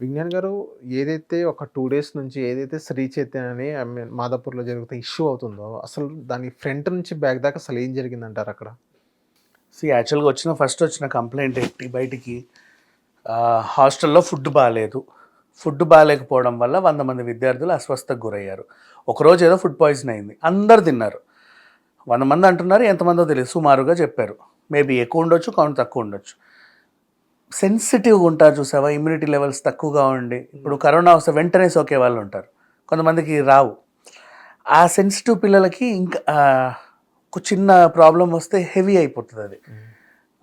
విజ్ఞాన్ గారు ఏదైతే ఒక టూ డేస్ నుంచి ఏదైతే శ్రీ చైతన్య అని ఐ మీన్ మాదాపూర్లో ఇష్యూ అవుతుందో అసలు దాని ఫ్రంట్ నుంచి బ్యాక్ దాకా అసలు ఏం జరిగిందంటారు అక్కడ? సి యాక్చువల్గా వచ్చిన ఫస్ట్ వచ్చిన కంప్లైంట్ ఏంటి? బయటికి హాస్టల్లో ఫుడ్ బాగాలేదు. ఫుడ్ బాగాలేకపోవడం వల్ల వంద మంది విద్యార్థులు అస్వస్థకు గురయ్యారు. ఒకరోజు ఏదో ఫుడ్ పాయిజన్ అయింది. అందరు తిన్నారు. వంద మంది అంటున్నారు ఎంతమందో తెలియదు. సుమారుగా చెప్పారు. మేబీ ఎక్కువ ఉండొచ్చు కౌంట్ తక్కువ ఉండొచ్చు. సెన్సిటివ్గా ఉంటారు చూసావా? ఇమ్యూనిటీ లెవెల్స్ తక్కువగా ఉండి. ఇప్పుడు కరోనా వస్తే వెంటనే సోకే వాళ్ళు ఉంటారు. కొంతమందికి రావు. ఆ సెన్సిటివ్ పిల్లలకి ఇంకా ఒక చిన్న ప్రాబ్లం వస్తే హెవీ అయిపోతుంది అది.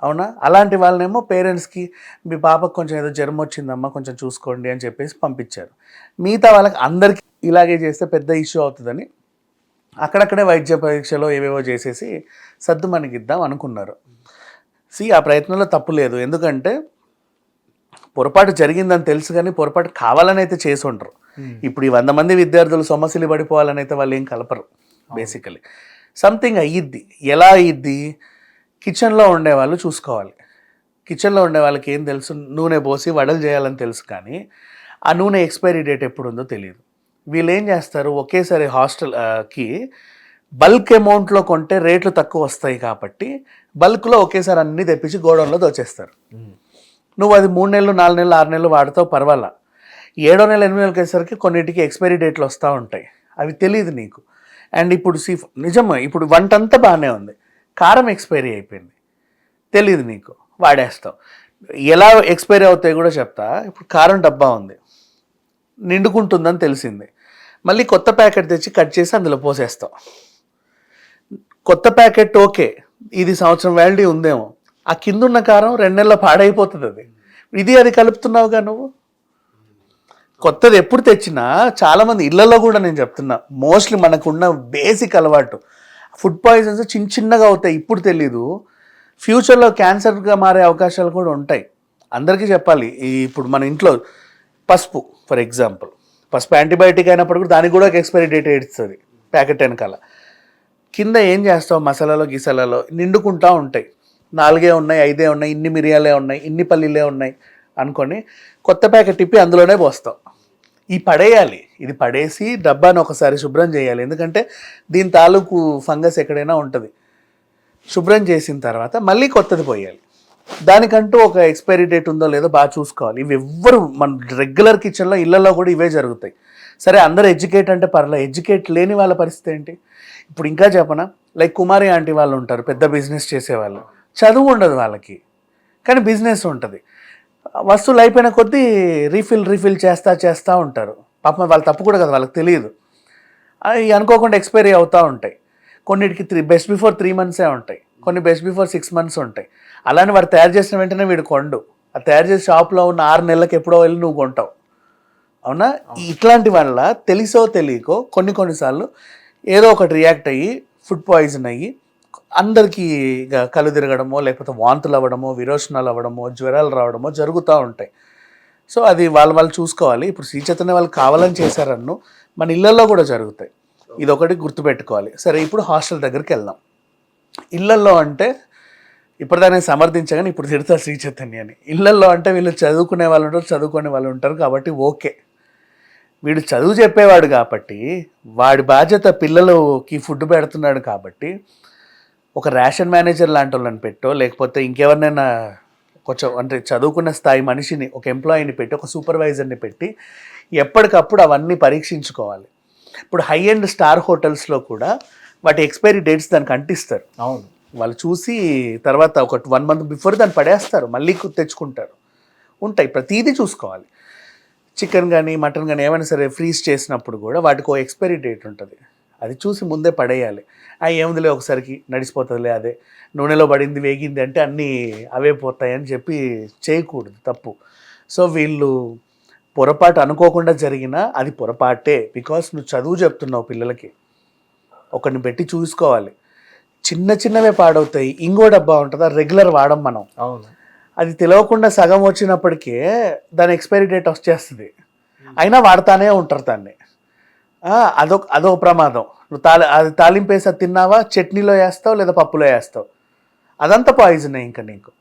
అవునా? అలాంటి వాళ్ళనేమో పేరెంట్స్కి మీ పాపకు కొంచెం ఏదో జ్వరం వచ్చిందమ్మా కొంచెం చూసుకోండి అని చెప్పేసి పంపించారు. మిగతా వాళ్ళకి అందరికీ ఇలాగే చేస్తే పెద్ద ఇష్యూ అవుతుందని అక్కడక్కడే వైద్య పరీక్షలో ఏవేవో చేసేసి సర్దు మనకిద్దాం అనుకున్నారు. సి ఆ ప్రయత్నంలో తప్పు లేదు. ఎందుకంటే పొరపాటు జరిగిందని తెలుసు కానీ పొరపాటు కావాలని అయితే చేసి ఉండరు. ఇప్పుడు ఈ వంద మంది విద్యార్థులు సొమ్మసిలి పడిపోవాలని అయితే వాళ్ళు ఏం కలపరు బేసికలీ సంథింగ్ అయ్యిద్ది. ఎలా అయ్యిద్ది? కిచెన్లో ఉండే వాళ్ళు చూసుకోవాలి. కిచెన్లో ఉండే వాళ్ళకి ఏం తెలుసు? నూనె పోసి వడలు చేయాలని తెలుసు కానీ ఆ నూనె ఎక్స్పైరీ డేట్ ఎప్పుడు ఉందో తెలియదు. వీళ్ళు ఏం చేస్తారు? ఒకేసారి హాస్టల్ ఆ, కి బల్క్ అమౌంట్లో కొంటే రేట్లు తక్కువ వస్తాయి కాబట్టి బల్క్లో ఒకేసారి అన్ని తెప్పించి గోడౌన్లో దోచేస్తారు. నువ్వు అది మూడు నెలలు నాలుగు నెలలు ఆరు నెలలు వాడతావు పర్వాలా. ఏడో నెల ఎనిమిది నెలలకి వచ్చేసరికి కొన్నిటికి ఎక్స్పైరీ డేట్లు వస్తూ ఉంటాయి. అవి తెలియదు నీకు. అండ్ ఇప్పుడు సీ నిజం ఇప్పుడు వంట అంతా బాగానే ఉంది. కారం ఎక్స్పైరీ అయిపోయింది. తెలియదు నీకు. వాడేస్తావు. ఎలా ఎక్స్పైరీ అవుతాయి కూడా చెప్తా. ఇప్పుడు కారం డబ్బా ఉంది. నిండుకుంటుందని తెలిసింది. మళ్ళీ కొత్త ప్యాకెట్ తెచ్చి కట్ చేసి అందులో పోసేస్తాం కొత్త ప్యాకెట్ ఓకే. ఇది సంవత్సరం వ్యాలిడీ ఉందేమో. ఆ కింద ఉన్న కారం రెండు నెలల పాడైపోతుంది అది. ఇది అది కలుపుతున్నావుగా నువ్వు? కొత్తది ఎప్పుడు తెచ్చినా చాలామంది ఇళ్ళలో కూడా నేను చెప్తున్నా మోస్ట్లీ మనకున్న బేసిక్ అలవాటు. ఫుడ్ పాయిజన్స్ చిన్న చిన్నగా అవుతాయి ఇప్పుడు తెలీదు. ఫ్యూచర్లో క్యాన్సర్గా మారే అవకాశాలు కూడా ఉంటాయి. అందరికీ చెప్పాలి ఈ ఇప్పుడు మన ఇంట్లో పసుపు ఫర్ ఎగ్జాంపుల్. పసుపు యాంటీబయాటిక్ అయినప్పుడు కూడా దానికి కూడా ఒక ఎక్స్పైరీ డేట్ ఏడుస్తుంది ప్యాకెట్ వెనకాల. కింద ఏం చేస్తావు? మసాలాలో గీసాలలో నిండుకుంటా ఉంటాయి. నాలుగే ఉన్నాయి ఐదే ఉన్నాయి ఇన్ని మిరియాలే ఉన్నాయి ఇన్ని పల్లీలే ఉన్నాయి అనుకొని కొత్త ప్యాకెట్ తిప్పి అందులోనే పోస్తాం. ఈ పడేయాలి. ఇది పడేసి డబ్బాను ఒకసారి శుభ్రం చేయాలి. ఎందుకంటే దీని తాలూకు ఫంగస్ ఎక్కడైనా ఉంటుంది. శుభ్రం చేసిన తర్వాత మళ్ళీ కొత్తది పోయాలి. దానికంటూ ఒక ఎక్స్పైరీ డేట్ ఉందో లేదో బాగా చూసుకోవాలి. ఇవి ఎవ్వరు మన రెగ్యులర్ కిచెన్లో ఇళ్ళలో కూడా ఇవే జరుగుతాయి. సరే అందరూ ఎడ్యుకేట్ అంటే పర్లేదు ఎడ్యుకేట్ లేని వాళ్ళ పరిస్థితి ఏంటి? ఇప్పుడు ఇంకా చెప్పనా? లైక్ కుమారి ఆంటీ వాళ్ళు ఉంటారు పెద్ద బిజినెస్ చేసేవాళ్ళు. చదువు ఉండదు వాళ్ళకి. కానీ బిజినెస్ ఉంటుంది. వస్తువులు అయిపోయిన కొద్దీ రీఫిల్ రీఫిల్ చేస్తా చేస్తూ ఉంటారు. పాపం వాళ్ళు తప్పు కూడా కదా వాళ్ళకి తెలియదు. అవి అనుకోకుండా ఎక్స్పైరీ అవుతూ ఉంటాయి. కొన్నిటికి త్రీ బెస్ట్ బిఫోర్ త్రీ మంత్సే ఉంటాయి. కొన్ని బెస్ట్ బిఫోర్ సిక్స్ మంత్స్ ఉంటాయి. అలానే వాడు తయారు చేసిన వెంటనే వీడు కొండు. ఆ తయారు చేసే షాప్లో ఉన్న ఆరు నెలలకు ఎప్పుడో వెళ్ళి నువ్వు కొంటావు. అవునా? ఇట్లాంటి వల్ల తెలిసో తెలియకో కొన్ని కొన్నిసార్లు ఏదో ఒకటి రియాక్ట్ అయ్యి ఫుడ్ పాయిజన్ అయ్యి అందరికీ ఇక కళ్ళు తిరగడమో లేకపోతే వాంతులు అవ్వడమో విరోచనాలు అవ్వడమో జ్వరాలు రావడమో జరుగుతూ ఉంటాయి. సో అది వాళ్ళు వాళ్ళు చూసుకోవాలి. ఇప్పుడు శ్రీచైతన్య వాళ్ళు కావాలని చేశారన్ను మన ఇళ్ళల్లో కూడా జరుగుతాయి. ఇది ఒకటి గుర్తుపెట్టుకోవాలి. సరే ఇప్పుడు హాస్టల్ దగ్గరికి వెళ్దాం. ఇళ్ళల్లో అంటే ఇప్పటిదాన్ని సమర్థించగానే ఇప్పుడు తిడతారు శ్రీ చైతన్యని ఇళ్ళల్లో అంటే వీళ్ళు చదువుకునే వాళ్ళు ఉంటారు చదువుకునే వాళ్ళు ఉంటారు కాబట్టి ఓకే. వీడు చదువు చెప్పేవాడు కాబట్టి వాడి బాధ్యత పిల్లలకి ఫుడ్ పెడుతున్నాడు కాబట్టి ఒక రేషన్ మేనేజర్ లాంటి వాళ్ళని పెట్టో లేకపోతే ఇంకెవరినైనా కొంచెం అంటే చదువుకున్న స్థాయి మనిషిని ఒక ఎంప్లాయీని పెట్టి ఒక సూపర్వైజర్ని పెట్టి ఎప్పటికప్పుడు అవన్నీ పరీక్షించుకోవాలి. ఇప్పుడు హై ఎండ్ స్టార్ హోటల్స్లో కూడా వాటి ఎక్స్పైరీ డేట్స్ దానికి అంటిస్తారు. అవును. వాళ్ళు చూసి తర్వాత ఒక వన్ మంత్ బిఫోర్ దాన్ని పడేస్తారు మళ్ళీ తెచ్చుకుంటారు. ఉంటాయి ప్రతిదీ చూసుకోవాలి. చికెన్ కానీ మటన్ కానీ ఏమైనా సరే ఫ్రీజ్ చేసినప్పుడు కూడా వాటికి ఒక ఎక్స్పైరీ డేట్ ఉంటుంది. అది చూసి ముందే పడేయాలి. ఆ ఏముందిలే ఒకసారికి నడిచిపోతుందిలే అదే. నూనెలో పడింది వేగింది అంటే అన్నీ అవే పోతాయని చెప్పి చేయకూడదు తప్పు. సో వీళ్ళు పొరపాటు అనుకోకుండా జరిగినా అది పొరపాటే. బికాస్ నువ్వు చదువు చెప్తున్నావు పిల్లలకి. ఒకరిని పెట్టి చూసుకోవాలి. చిన్న చిన్నవే పాడవుతాయి. ఇంకో డబ్బా ఉంటుంది? రెగ్యులర్ వాడం మనం. అవును. అది తెలియకుండా సగం వచ్చినప్పటికే దాని ఎక్స్పైరీ డేట్ వచ్చేస్తుంది. అయినా వాడుతానే ఉంటారు దాన్ని. అదొక అదొక ప్రమాదం. నువ్వు తాలి అది తాలింపేసి అది తిన్నావా? చట్నీలో వేస్తావు లేదా పప్పులో వేస్తావు? అదంతా పాయిజనే ఇంకా నీకు.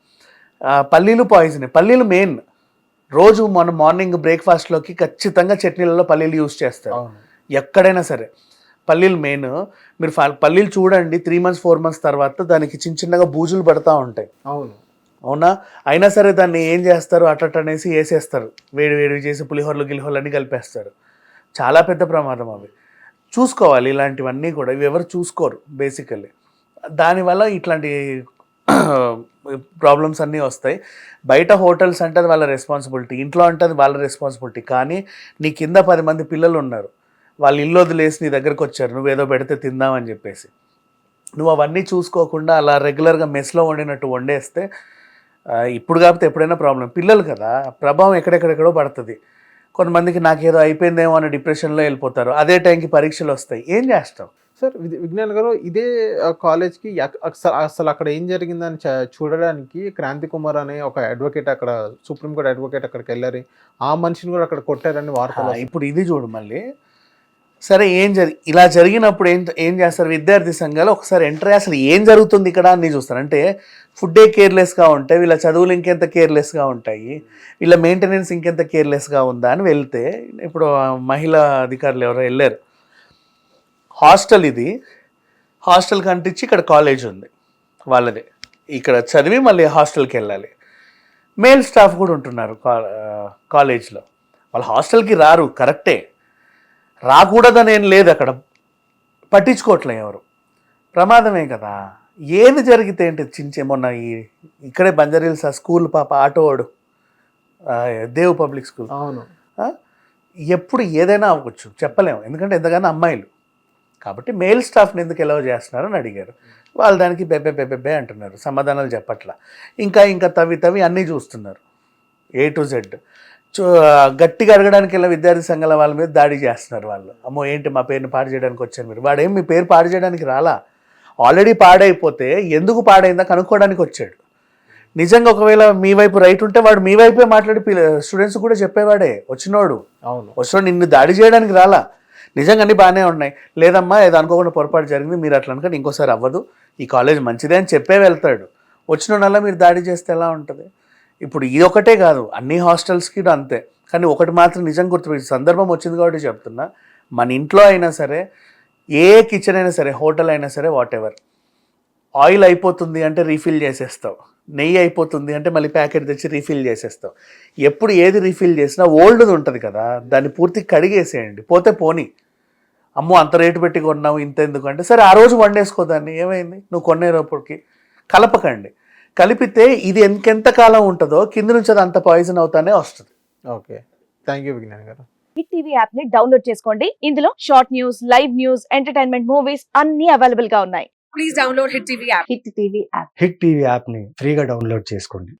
పల్లీలు పాయిజనే పల్లీలు మెయిన్ రోజు మన మార్నింగ్ బ్రేక్ఫాస్ట్లోకి ఖచ్చితంగా చట్నీలలో పల్లీలు యూస్ చేస్తారు. ఎక్కడైనా సరే. పల్లీలు మెయిన్ మీరు పల్లీలు చూడండి త్రీ మంత్స్ ఫోర్ మంత్స్ తర్వాత దానికి చిన్న చిన్నగా బూజులు పడతా ఉంటాయి. అవును. అవునా? అయినా సరే దాన్ని ఏం చేస్తారు? అట్ట అనేసి వేసేస్తారు. వేడి వేడి చేసి పులిహోరలు గిలిహోరలు అన్నీ కలిపేస్తారు. చాలా పెద్ద ప్రమాదం అవి. చూసుకోవాలి ఇలాంటివన్నీ కూడా. ఇవి ఎవరు చూసుకోరు బేసికల్లీ దానివల్ల ఇట్లాంటి ప్రాబ్లమ్స్ అన్నీ వస్తాయి. బయట హోటల్స్ అంటే అది వాళ్ళ రెస్పాన్సిబిలిటీ ఇంట్లో అంటే అది వాళ్ళ రెస్పాన్సిబిలిటీ కానీ నీ కింద పది మంది పిల్లలు ఉన్నారు. వాళ్ళు ఇల్లు వదిలేసి నీ దగ్గరకు వచ్చారు. నువ్వేదో పెడితే తిందామని చెప్పేసి. నువ్వు అవన్నీ చూసుకోకుండా అలా రెగ్యులర్గా మెస్లో వండినట్టు వండేస్తే ఇప్పుడు కాకపోతే ఎప్పుడైనా ప్రాబ్లం పిల్లలు కదా ప్రభావం ఎక్కడెక్కడెక్కడో పడుతుంది. కొంతమందికి నాకేదో అయిపోయిందేమో అనే డిప్రెషన్లో వెళ్ళిపోతారు. అదే టైంకి పరీక్షలు వస్తాయి. ఏం చేస్తాం? సార్ విజ్ఞాన్ గారు ఇదే కాలేజ్కి అసలు అసలు అక్కడ ఏం జరిగిందని చూడడానికి క్రాంతి కుమార్ అనే ఒక అడ్వకేట్ అక్కడ సుప్రీంకోర్టు అడ్వకేట్ అక్కడికి వెళ్ళారు. ఆ మనిషిని కూడా అక్కడ కొట్టారని వస్తున్నాయి. ఇప్పుడు ఇది చూడు మళ్ళీ. సరే ఏం జరి ఇలా జరిగినప్పుడు ఏం ఏం చేస్తారు? విద్యార్థి సంఘాలు ఒకసారి ఎంటర్ అయ్యి అసలు ఏం జరుగుతుంది ఇక్కడ అని చూస్తారు. అంటే ఫుడ్డే కేర్లెస్గా ఉంటే వీళ్ళ చదువులు ఇంకెంత కేర్లెస్గా ఉంటాయి వీళ్ళ మెయింటెనెన్స్ ఇంకెంత కేర్లెస్గా ఉందా అని వెళ్తే ఇప్పుడు మహిళా అధికారులు ఎవరో వెళ్ళారు. హాస్టల్ ఇది. హాస్టల్ కంటించి ఇక్కడ కాలేజ్ ఉంది వాళ్ళది. ఇక్కడ చదివి మళ్ళీ హాస్టల్కి వెళ్ళాలి. మేల్ స్టాఫ్ కూడా ఉంటున్నారు కా- కాలేజ్లో. వాళ్ళు హాస్టల్కి రారు కరెక్టే. రాకూడదని ఏం లేదు అక్కడ. పట్టించుకోవట్లే ఎవరు. ప్రమాదమే కదా. ఏది జరిగితే ఏంటి చించే? మొన్న ఈ ఇక్కడే బంజారీల్స్ ఆ స్కూల్ పాప ఆటోవాడు దేవ్ పబ్లిక్ స్కూల్. అవును? ఎప్పుడు ఏదైనా అవ్వచ్చు. చెప్పలేము. ఎందుకంటే ఎంతగానో అమ్మాయిలు. కాబట్టి మేల్ స్టాఫ్ని ఎందుకు ఎలవ్ చేస్తున్నారని అడిగారు. వాళ్ళు దానికి బెబ్బే బెబ్బెబ్బే అంటున్నారు. సమాధానాలు చెప్పట్లా. ఇంకా ఇంకా తవి తవి అన్నీ చూస్తున్నారు. ఏ టు జెడ్ గట్టిగా అడగడానికి వెళ్ళిన విద్యార్థి సంఘాల వాళ్ళ మీద దాడి చేస్తున్నారు వాళ్ళు. అమ్మో ఏంటి మా పేరుని పాడు చేయడానికి వచ్చారు మీరు? వాడేం మీ పేరు పాడు చేయడానికి రాలా? ఆల్రెడీ పాడైపోతే ఎందుకు పాడైందా? కనుక్కోవడానికి వచ్చాడు. నిజంగా ఒకవేళ మీ వైపు రైట్ ఉంటే వాడు మీ వైపే మాట్లాడి స్టూడెంట్స్ కూడా చెప్పేవాడే వచ్చినోడు. అవును. వచ్చినోడు నిన్ను దాడి చేయడానికి రాలా? నిజంగా అన్నీ బాగానే ఉన్నాయి. లేదమ్మా ఏదో అనుకోకుండా పొరపాటు జరిగింది మీరు అట్లా అనుకోండి ఇంకోసారి అవ్వదు. ఈ కాలేజ్ మంచిదే అని చెప్పే వెళ్తాడు. వచ్చిన మీరు దాడి చేస్తే ఎలా ఉంటుంది? ఇప్పుడు ఇది ఒకటే కాదు అన్ని హాస్టల్స్కి అంతే. కానీ ఒకటి మాత్రం నిజం గుర్తుపెట్టి సందర్భం వచ్చింది కాబట్టి చెప్తున్నా. మన ఇంట్లో అయినా సరే ఏ కిచెన్ అయినా సరే హోటల్ అయినా సరే వాట్ ఎవర్ ఆయిల్ అయిపోతుంది అంటే రీఫిల్ చేసేస్తావు. నెయ్యి అయిపోతుంది అంటే మళ్ళీ ప్యాకెట్ తెచ్చి రీఫిల్ చేసేస్తావు. ఎప్పుడు ఏది రీఫిల్ చేసినా ఓల్డ్ది ఉంటుంది కదా దాన్ని పూర్తి కడిగేసేయండి. పోతే పోనీ. అమ్మో అంత రేటు పెట్టి కొన్నావు ఇంత ఎందుకు అంటే సరే ఆ రోజు వండేసుకోదాన్ని ఏమైంది? నువ్వు కొనేటప్పటికి కలపకండి. కలిపితే ఇది ఎంకెంత కాలం ఉంటుందో కింద నుంచి అది అంత పాయిజన్ అవుతానే వస్తుంది. ఓకే. థ్యాంక్ యూ విజ్ఞాన్ గారు. హిట్ టీవీ యాప్ని డౌన్లోడ్ చేసుకోండి. ఇందులో short news live news entertainment movies అన్ని అవైలబుల్గా ఉన్నాయి. Please download Hit TV app. Hit TV app Hit TV యాప్ని ఫ్రీగా డౌన్లోడ్ చేసుకోండి.